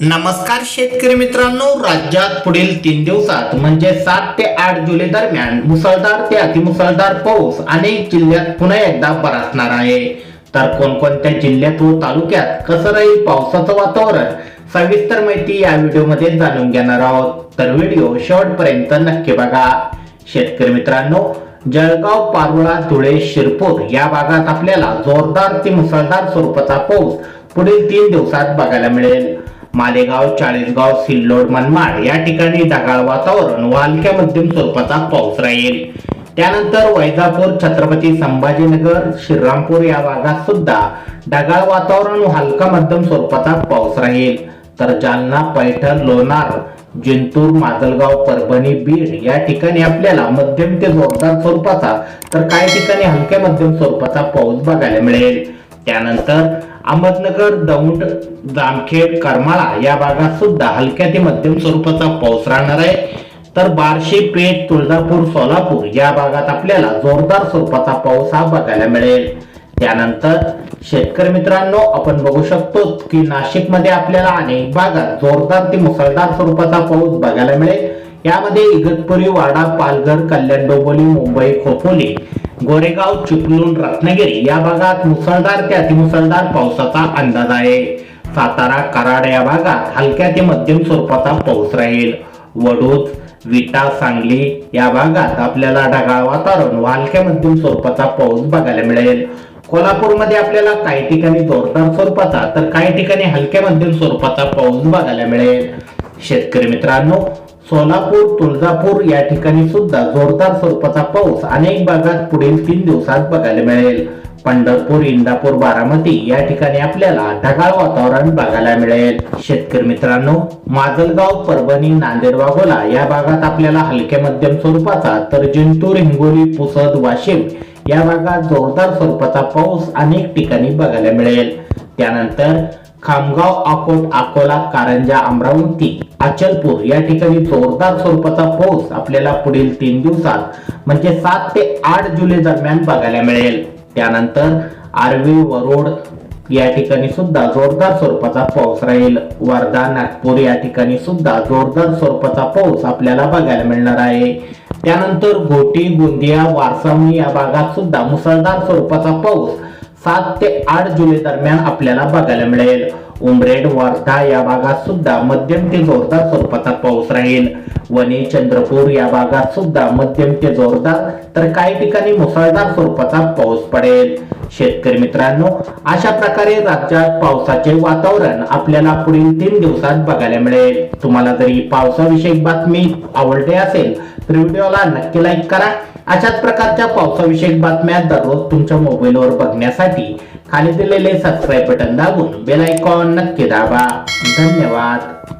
नमस्कार शेतकरी मित्रांनो राज्यात पुढील तीन दिवसात म्हणजे सात ते आठ जुलै दरम्यान मुसळधार ते अतिमुसळधार पाऊस अनेक जिल्ह्यात पुन्हा एकदा बरसणार आहे. तर कोणकोणत्या जिल्ह्यात व तालुक्यात कसं राहील पावसाचं वातावरण सविस्तर माहिती या व्हिडिओमध्ये जाणून घेणार आहोत. तर व्हिडिओ शेवटपर्यंत नक्की बघा. शेतकरी मित्रांनो जळगाव पारोळा धुळे शिरपूर या भागात आपल्याला जोरदार ते मुसळधार स्वरूपाचा पाऊस पुढील तीन दिवसात बघायला मिळेल. मालेगाव चाळीसगाव सिल्लोड मनमाड या ठिकाणी ढगाळ वातावरण व हलक्या मध्यम स्वरूपाचा पाऊस राहील. त्यानंतर वैजापूर छत्रपती संभाजीनगर श्रीरामपूर या भागात सुद्धा ढगाळ वातावरण व हलका मध्यम स्वरूपाचा पाऊस राहील. तर जालना पैठण लोणार जिंतूर माजलगाव परभणी बीड या ठिकाणी आपल्याला मध्यम ते जोरदार स्वरूपाचा तर काही ठिकाणी हलक्या मध्यम स्वरूपाचा पाऊस बघायला मिळेल. त्यानंतर अहमदनगर दौंड जामखेड करमाळा या भागात सुद्धा हलक्या ते मध्यम स्वरूपाचा पाऊस राहणार आहे. तर बार्शी पेठ तुळजापूर सोलापूर या भागात आपल्याला जोरदार स्वरूपाचा पाऊस हा बघायला मिळेल. त्यानंतर शेतकरी मित्रांनो आपण बघू शकतो की नाशिकमध्ये आपल्याला अनेक भागात जोरदार ते मुसळधार स्वरूपाचा पाऊस बघायला मिळेल. यामध्ये इगतपुरी वाडा पालघर कल्याण डोंबोली मुंबई खोपोली गोरेगाव चिपळूण रत्नागिरी या भागात मुसळधार ते अतिमुसळधार पावसाचा अंदाज आहे. सातारा कराड या भागात हलक्या ते मध्यम स्वरूपाचा पाऊस राहील. वडोद विटा सांगली या भागात आपल्याला ढगाळ वातावरण व हलक्या मध्यम स्वरूपाचा पाऊस बघायला मिळेल. कोल्हापूरमध्ये आपल्याला काही ठिकाणी जोरदार स्वरूपाचा तर काही ठिकाणी हलक्या मध्यम स्वरूपाचा पाऊस बघायला मिळेल. शेतकरी मित्रांनो सोलापूर तुळजापूर या ठिकाणी सुद्धा जोरदार स्वरूपाचा पाऊस अनेक भागात पुढील तीन दिवसात बघायला मिळेल. पंढरपूर इंदापूर बारामती या ठिकाणी आपल्याला ढगाळ वातावरण बघायला मिळेल. शेतकरी मित्रांनो माजलगाव परभणी नांदेड वाघोला या भागात आपल्याला हलक्या मध्यम स्वरूपाचा तर जिंतूर हिंगोली पुसद वाशिम या भागात जोरदार स्वरूपाचा पाऊस अनेक ठिकाणी बघायला मिळेल. त्यानंतर खामगाव अकोट अकोला कारंजा अमरावती अचलपूर या ठिकाणी जोरदार स्वरूपाचा पाऊस आपल्याला पुढील तीन दिवसात म्हणजे सात ते आठ जुलै दरम्यान बघायला मिळेल. त्यानंतर आर्वी वरोड या ठिकाणी सुद्धा जोरदार स्वरूपाचा पाऊस राहील. वर्धा नागपूर या ठिकाणी सुद्धा जोरदार स्वरूपाचा पाऊस आपल्याला बघायला मिळणार आहे. त्यानंतर घोटी गोंदिया वारसामी या भागात सुद्धा मुसळधार स्वरूपाचा पाऊस सात ते आठ जुलै दरम्यान आपल्याला बघायला मिळेल. उमरेड वर्धा या भागात सुद्धा मध्यम ते जोरदार स्वरूपाचा पाऊस राहील. वणी चंद्रपूर या भागात सुद्धा मध्यम ते जोरदार तर काही ठिकाणी मुसळधार स्वरूपाचा पाऊस पडेल. शेतकरी मित्रांनो अशा प्रकारे राज्यात पावसाचे वातावरण आपल्याला पुढील तीन दिवसात बघायला मिळेल. तुम्हाला जरी पावसाविषयक बातमी आवडली असेल तर व्हिडिओला नक्की लाईक करा. अशाच प्रकारच्या पावसाविषयक बातम्या दररोज तुमच्या मोबाईलवर बघण्यासाठी खाली दिलेले सबस्क्राईब बटन दाबून बेल आयकॉन नक्की दाबा. धन्यवाद.